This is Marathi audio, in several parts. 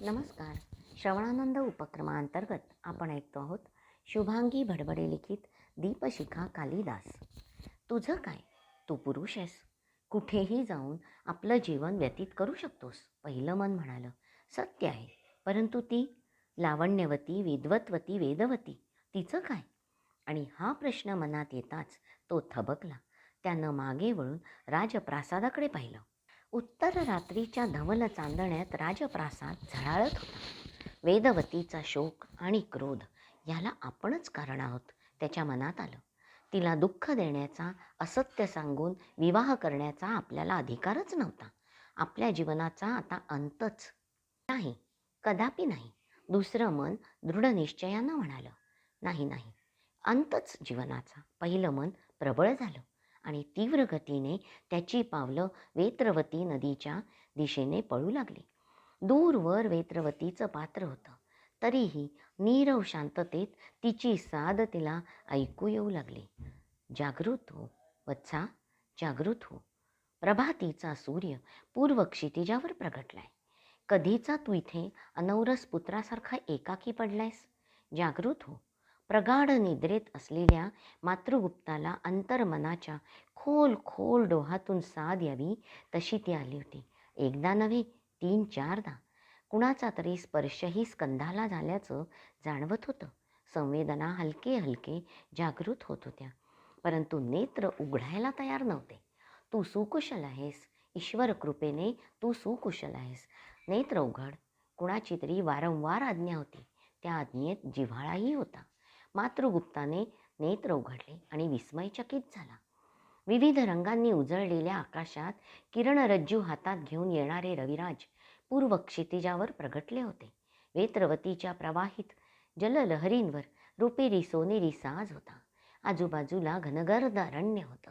नमस्कार. श्रवणानंद उपक्रमाअंतर्गत आपण ऐकतो आहोत शुभांगी भडबडे लिखित दीपशिखा कालिदास. तुझं काय? तू पुरुष आहेस. कुठेही जाऊन आपलं जीवन व्यतीत करू शकतोस पहिलं मन म्हणालं. सत्य आहे. परंतु ती? लावण्यवती विद्वत्वती वेदवती तिचं काय? आणि हा प्रश्न मनात येताच तो थबकला. त्यानं मागे वळून राजप्रासादाकडे पाहिलं. उत्तर रात्रीच्या धवल चांदण्यात राजप्रासाद झळाळत होता. वेदवतीचा शोक आणि क्रोध याला आपणच कारण आहोत त्याच्या मनात आलं. तिला दुःख देण्याचा असत्य सांगून विवाह करण्याचा आपल्याला अधिकारच नव्हता. आपल्या जीवनाचा आता अंतच नाही कदापि नाही. दुसरं मन दृढ निश्चयानं म्हणालं नाही नाही अंतच जीवनाचा. पहिलं मन प्रबळ झालं. आणि तीव्र गतीने त्याची पावलं वेत्रवती नदीच्या दिशेने पळू लागली. दूरवर वेत्रवतीचं पात्र होतं. तरीही नीरव शांततेत तिची साद तिला ऐकू येऊ लागली. जागृत हो वत्सा जागृत हो. प्रभातीचा सूर्य पूर्व क्षितिजावर प्रगटलाय. कधीचा तू इथे अनौरस पुत्रासारखा एकाकी पडलायस? जागृत हो प्रगाढ निद्रेत असलेल्या मातृगुप्ताला अंतर्मनाच्या खोल खोल डोहातून साद यावी तशी ती आली होती. एकदा नव्हे तीन चारदा. कुणाचा तरी स्पर्शही स्कंधाला झाल्याचं जाणवत होतं. संवेदना हलके हलके जागृत होत होत्या. परंतु नेत्र उघडायला तयार नव्हते. तू सुकुशल आहेस. ईश्वर कृपेने तू सुकुशल आहेस. नेत्र उघड. कुणाची तरी वारंवार आज्ञा होती. त्या आज्ञेत जिव्हाळाही होता. मातृगुप्ताने नेत्र उघडले आणि विस्मयचकित झाला. विविध रंगांनी उजळलेल्या आकाशात किरणरज्जू हातात घेऊन येणारे रविराज पूर्व क्षितिजावर प्रगटले होते. वेत्रवतीच्या प्रवाहित जललहरींवर रुपेरी सोनेरी साज होता. आजूबाजूला घनगर्द अरण्य होतं.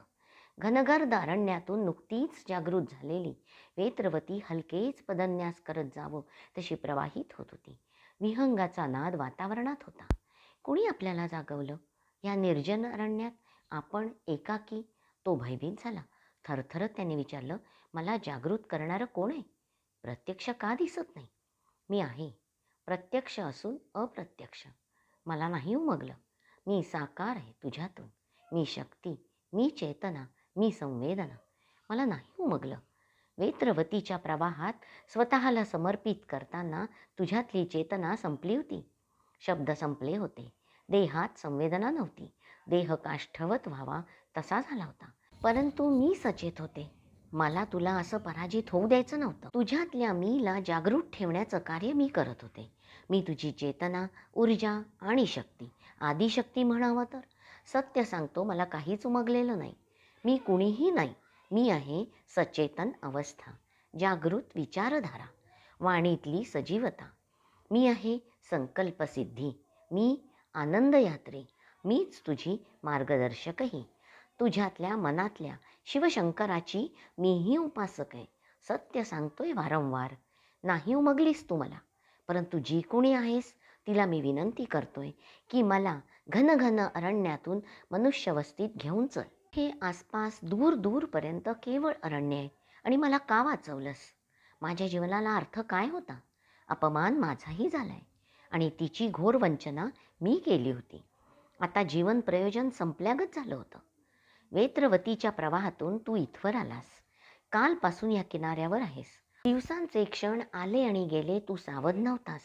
घनगर्द अरण्यातून नुकतीच जागृत झालेली वेत्रवती हलकेच पदन्यास करत जावं तशी प्रवाहित होत होती. विहंगाचा नाद वातावरणात होता. कुणी आपल्याला जागवलं? या निर्जन अरण्यात आपण एकाकी? तो भयभीत झाला. थरथरत त्याने विचारलं मला जागृत करणारं कोण आहे? प्रत्यक्ष का दिसत नाही? मी आहे. प्रत्यक्ष असून अप्रत्यक्ष. मला नाही उमगलं. मी साकार आहे तुझ्यातून. मी शक्ती मी चेतना मी संवेदना. मला नाही उमगलं. वेत्रवतीच्या प्रवाहात स्वतःला समर्पित करताना तुझ्यातली चेतना संपली होती. शब्द संपले होते. देहात संवेदना नव्हती. देह काष्ठवत व्हावा तसा झाला होता. परंतु मी सचेत होते. मला तुला असं पराजित होऊ द्यायचं नव्हतं. तुझ्यातल्या मीला जागृत ठेवण्याचं कार्य मी करत होते. मी तुझी चेतना ऊर्जा आणि शक्ती आदिशक्ती म्हणावं तर. सत्य सांगतो मला काहीच उमगलेलं नाही. मी कुणीही नाही. मी आहे सचेतन अवस्था. जागृत विचारधारा. वाणीतली सजीवता. मी आहे संकल्पसिद्धी. मी आनंद यात्रे मीच तुझी मार्गदर्शकही. तुझ्यातल्या मनातल्या शिवशंकराची मीही उपासक आहे. सत्य सांगतोय वारंवार. नाही उमगलीस तू मला. परंतु जी कोणी आहेस तिला मी विनंती करतोय की मला घनघन अरण्यातून मनुष्यवस्तीत घेऊन चल. हे आसपास दूर दूरपर्यंत केवळ अरण्य आहे आणि मला का वाचवलंस? माझ्या जीवनाला अर्थ काय होता? अपमान माझाही झालाय. आणि तिची घोर वंचना मी केली होती. आता जीवन प्रयोजन संपल्यागत झालं होतं. वेत्रवतीच्या प्रवाहातून तू इथवर आलास. कालपासून या किनाऱ्यावर आहेस. दिवसांचे क्षण आले आणि गेले तू सावध नव्हतास.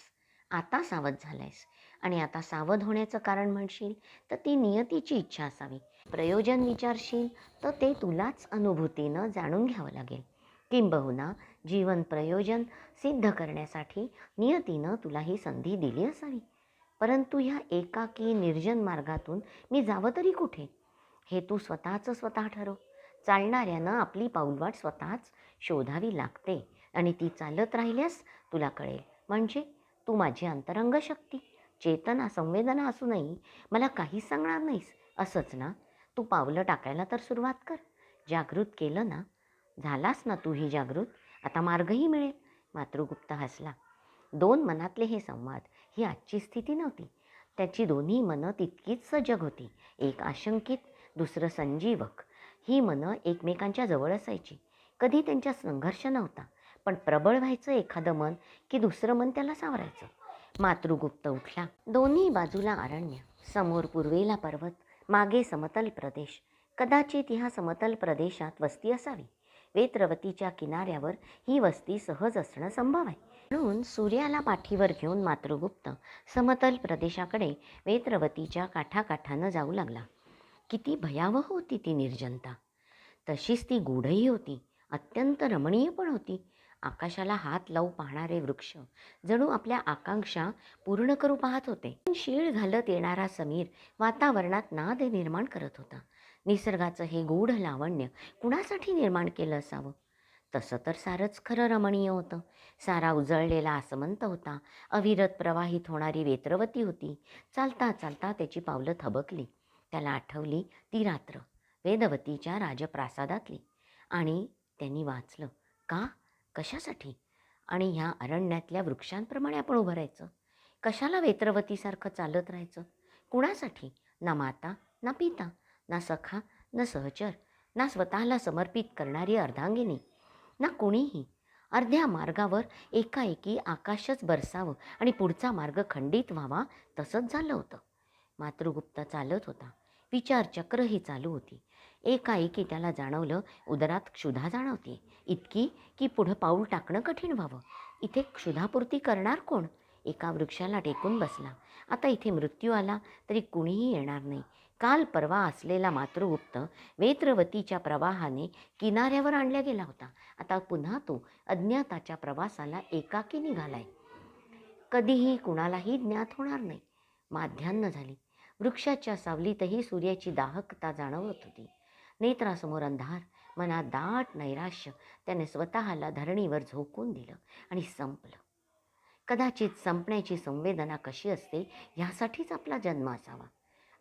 आता सावध झालायस. आणि आता सावध होण्याचं कारण म्हणशील तर ती नियतीची इच्छा असावी. प्रयोजन विचारशील तर ते तुलाच अनुभूतीनं जाणून घ्यावं लागेल. किंबहुना जीवन प्रयोजन सिद्ध करण्यासाठी नियतीनं तुला ही संधी दिली असावी. परंतु ह्या एकाकी निर्जन मार्गातून मी जावं तरी कुठे? हे तू स्वतःचं स्वतः ठरव. चालणाऱ्यानं आपली पाऊलवाट स्वतःच शोधावी लागते आणि ती चालत राहिल्यास तुला कळेल. म्हणजे? तू माझी अंतरंग शक्ती. चेतना संवेदना असूनही मला काहीच सांगणार नाहीस. असंच ना? तू पावलं टाकायला तर सुरुवात कर. जागृत केलं ना? झालास ना तू ही जागृत? आता मार्गही मिळेल. मातृगुप्त हसला. दोन मनातले हे संवाद ही आजची स्थिती नव्हती. त्याची दोन्ही मनं तितकीच सजग होती. एक आशंकित दुसरं संजीवक. ही मनं एकमेकांच्या जवळ असायची. कधी त्यांच्यात संघर्ष नव्हता. पण प्रबळ व्हायचं एखादं मन की दुसरं मन त्याला सावरायचं. मातृगुप्त उठला. दोन्ही बाजूला अरण्य समोर पूर्वेला पर्वत मागे समतल प्रदेश. कदाचित ह्या समतल प्रदेशात वस्ती असावी. वेत्रवतीच्या किनाऱ्यावर ही वस्ती सहज असणं संभव आहे. म्हणून सूर्याला पाठीवर घेऊन मातृगुप्त समतल प्रदेशाकडे वेत्रवतीच्या काठाकाठानं जाऊ लागला. किती भयावह होती ती निर्जनता. तशीच ती गूढही होती. अत्यंत रमणीय पण होती. आकाशाला हात लावू पाहणारे वृक्ष जणू आपल्या आकांक्षा पूर्ण करू पाहत होते. शीळ घालत येणारा समीर वातावरणात नाद निर्माण करत होता. निसर्गाचं हे गूढ लावण्य कुणासाठी निर्माण केलं असावं? तसं तर सारंच खरं रमणीय होतं. सारा उजळलेला आसमंत होता. अविरत प्रवाहित होणारी वेत्रवती होती. चालता चालता त्याची पावलं थबकली. त्याला आठवली ती रात्र. वेदवतीच्या राजप्रासादातली. आणि त्यांनी वाचलं का? कशासाठी? आणि ह्या अरण्यातल्या वृक्षांप्रमाणे आपण उभं राहायचं? कशाला वेत्रवतीसारखं चालत राहायचं? कुणासाठी? ना माता ना पिता. ना सखा ना सहचर ना स्वतःला समर्पित करणारी अर्धांगिनी ना कोणीही. अर्ध्या मार्गावर एकाएकी आकाशच बरसावं आणि पुढचा मार्ग खंडित व्हावा तसंच झालं होतं. मातृगुप्त चालत होता. विचारचक्रही चालू होती. एकाएकी त्याला जाणवलं उदरात क्षुधा जाणवते. इतकी की पुढं पाऊल टाकणं कठीण व्हावं. इथे क्षुधापूर्ती करणार कोण? एका वृक्षाला टेकून बसला. आता इथे मृत्यू आला तरी कुणीही येणार नाही. काल परवा असलेला मातृगुप्त वेत्रवतीच्या प्रवाहाने किनाऱ्यावर आणला गेला होता. आता पुन्हा तो अज्ञाताच्या प्रवासाला एकाकी निघालाय. कधीही कुणालाही ज्ञात होणार नाही. माध्यान्न झाली. वृक्षाच्या सावलीतही सूर्याची दाहकता जाणवत होती. नेत्रासमोर अंधार मनात दाट नैराश्य त्याने स्वतःला धरणीवर झोकून दिलं आणि संपलं. कदाचित संपण्याची संवेदना कशी असते ह्यासाठीच आपला जन्म असावा.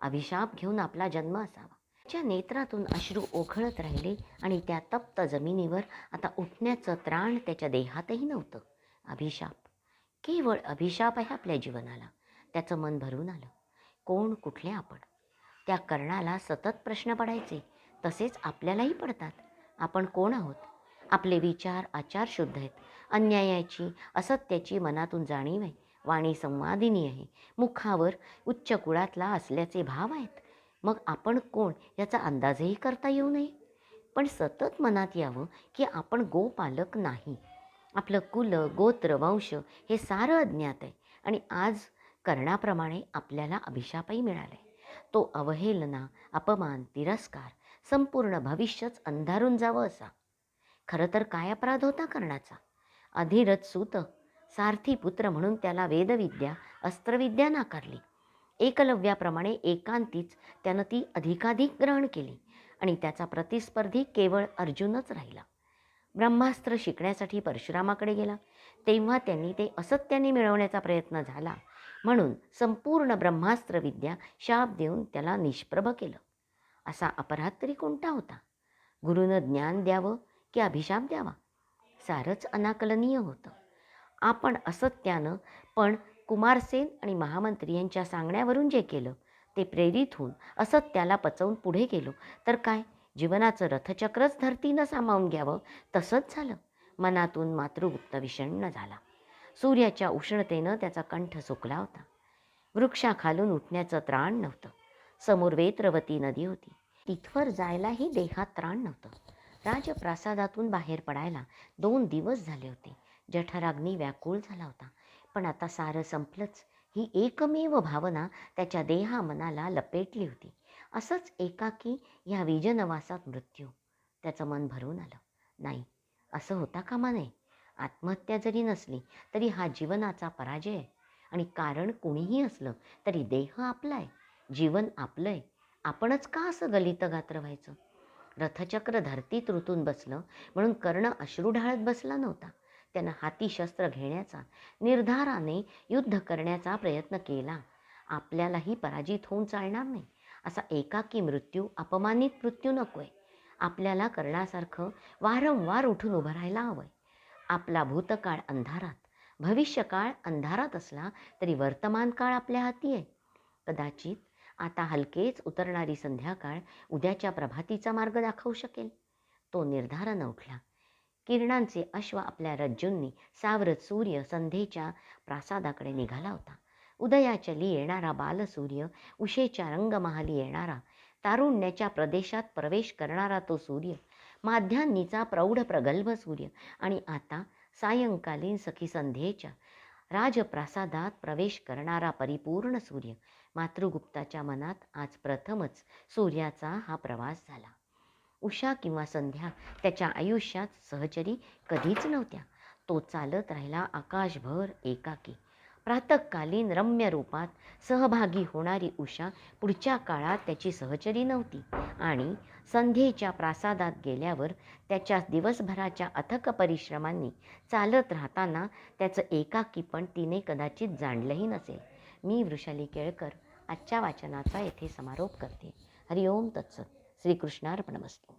अभिशाप घेऊन आपला जन्म असावा. त्याच्या नेत्रातून अश्रू ओघळत राहिले आणि त्या तप्त जमिनीवर आता उठण्याचं त्राण त्याच्या देहातही नव्हतं. अभिशाप. केवळ अभिशाप आहे आपल्या जीवनाला. त्याचं मन भरून आलं. कोण कुठले आपण? त्या कर्णाला सतत प्रश्न पडायचे. तसेच आपल्यालाही पडतात. आपण कोण आहोत? आपले विचार आचार शुद्ध आहेत. अन्यायाची असत्याची मनातून जाणीव आहे. वाणी संवादिनी आहे. मुखावर उच्च कुळातला असल्याचे भाव आहेत. मग आपण कोण याचा अंदाजही करता येऊ नये? पण सतत मनात यावं की आपण गोपालक नाही. आपलं कुल गोत्र वंश हे सारं अज्ञात आहे आणि आज कर्णाप्रमाणे आपल्याला अभिशापही मिळाला आहे तो अवहेलना अपमान तिरस्कार संपूर्ण भविष्यच अंधारून जावं असा. खरं तर काय अपराध होता कर्णाचा? अधिरथ सूत सारथी पुत्र म्हणून त्याला वेदविद्या अस्त्रविद्या नाकारली. एकलव्याप्रमाणे एकांतीच त्यानं ती अधिकाधिक ग्रहण केली आणि त्याचा प्रतिस्पर्धी केवळ अर्जुनच राहिला. ब्रह्मास्त्र शिकण्यासाठी परशुरामाकडे गेला. तेव्हा त्यांनी ते असत्याने मिळवण्याचा प्रयत्न झाला म्हणून संपूर्ण ब्रह्मास्त्र विद्या शाप देऊन त्याला निष्प्रभ केलं. असा अपराध तरी कोणता होता? गुरुनं ज्ञान द्यावं की अभिशाप द्यावा? सारंच अनाकलनीय होतं. आपण असत्यानं पण कुमारसेन आणि महामंत्री यांच्या सांगण्यावरून जे केलं ते प्रेरित होऊन असत्याला पचवून पुढे गेलो. तर काय? जीवनाचं रथचक्रच धरतीनं सामावून घ्यावं. तसंच झालं. मनातून मातृगुप्त विषण्ण झाला. सूर्याच्या उष्णतेनं त्याचा कंठ सुकला होता. वृक्षाखालून उठण्याचं त्राण नव्हतं. समोर वेत्रवती नदी होती. तिथवर जायलाही देहात त्राण नव्हतं. राजप्रासादातून बाहेर पडायला दोन दिवस झाले होते. जठराग्नी व्याकुळ झाला होता. पण आता सारं संपलंच. ही एकमेव भावना त्याच्या देहा मनाला लपेटली होती. असंच एकाकी ह्या विजनवासात मृत्यू. त्याचं मन भरून आलं. नाही असं होता कामा नये. आत्महत्या जरी नसली तरी हा जीवनाचा पराजय. आहे आणि कारण कुणीही असलं तरी देह आपला आहे जीवन आपलं आहे आपणच का असं गलित गात्र व्हायचं? रथचक्र धरतीत ऋतून बसलं म्हणून कर्ण अश्रू ढाळत बसला नव्हता. त्यानं हाती शस्त्र घेण्याचा निर्धाराने युद्ध करण्याचा प्रयत्न केला. आपल्यालाही पराजित होऊन चालणार नाही. असा एकाकी मृत्यू अपमानित मृत्यू नको आहे आपल्याला कर्णासारखं वारंवार उठून उभं राहायला हवं आहे आपला भूतकाळ अंधारात भविष्यकाळ अंधारात असला तरी वर्तमान काळ आपल्या हाती आहे. कदाचित आता हलकेच उतरणारी संध्याकाळ उद्याच्या प्रभातीचा मार्ग दाखवू शकेल. तो निर्धारानं उठला. किरणांचे अश्व आपल्या रज्जूंनी सावरत सूर्य संध्येच्या प्रासादाकडे निघाला होता. उदयाचली येणारा बालसूर्य उशेच्या रंगमहाली येणारा तारुण्याच्या प्रदेशात प्रवेश करणारा तो सूर्य माध्यान्नीचा प्रौढ प्रगल्भ सूर्य आणि आता सायंकालीन सखी संध्येच्या राजप्रासादात प्रवेश करणारा परिपूर्ण सूर्य मातृगुप्ताच्या मनात आज प्रथमच सूर्याचा हा प्रवास झाला. उषा किंवा संध्या त्याच्या आयुष्यात सहचरी कधीच नव्हत्या. तो चालत राहिला आकाशभर एकाकी. प्रातकालीन रम्य रूपात सहभागी होणारी उषा पुढच्या काळात त्याची सहचरी नव्हती आणि संध्येच्या प्रासादात गेल्यावर त्याच्या दिवसभराच्या अथक परिश्रमांनी चालत राहताना त्याचं एकाकी पण तिने कदाचित जाणलंही नसेल. मी वृषाली केळकर आजच्या वाचनाचा येथे समारोप करते. हरिओम तत्सत. శ్రీకృష్ణార్పణమస్తు.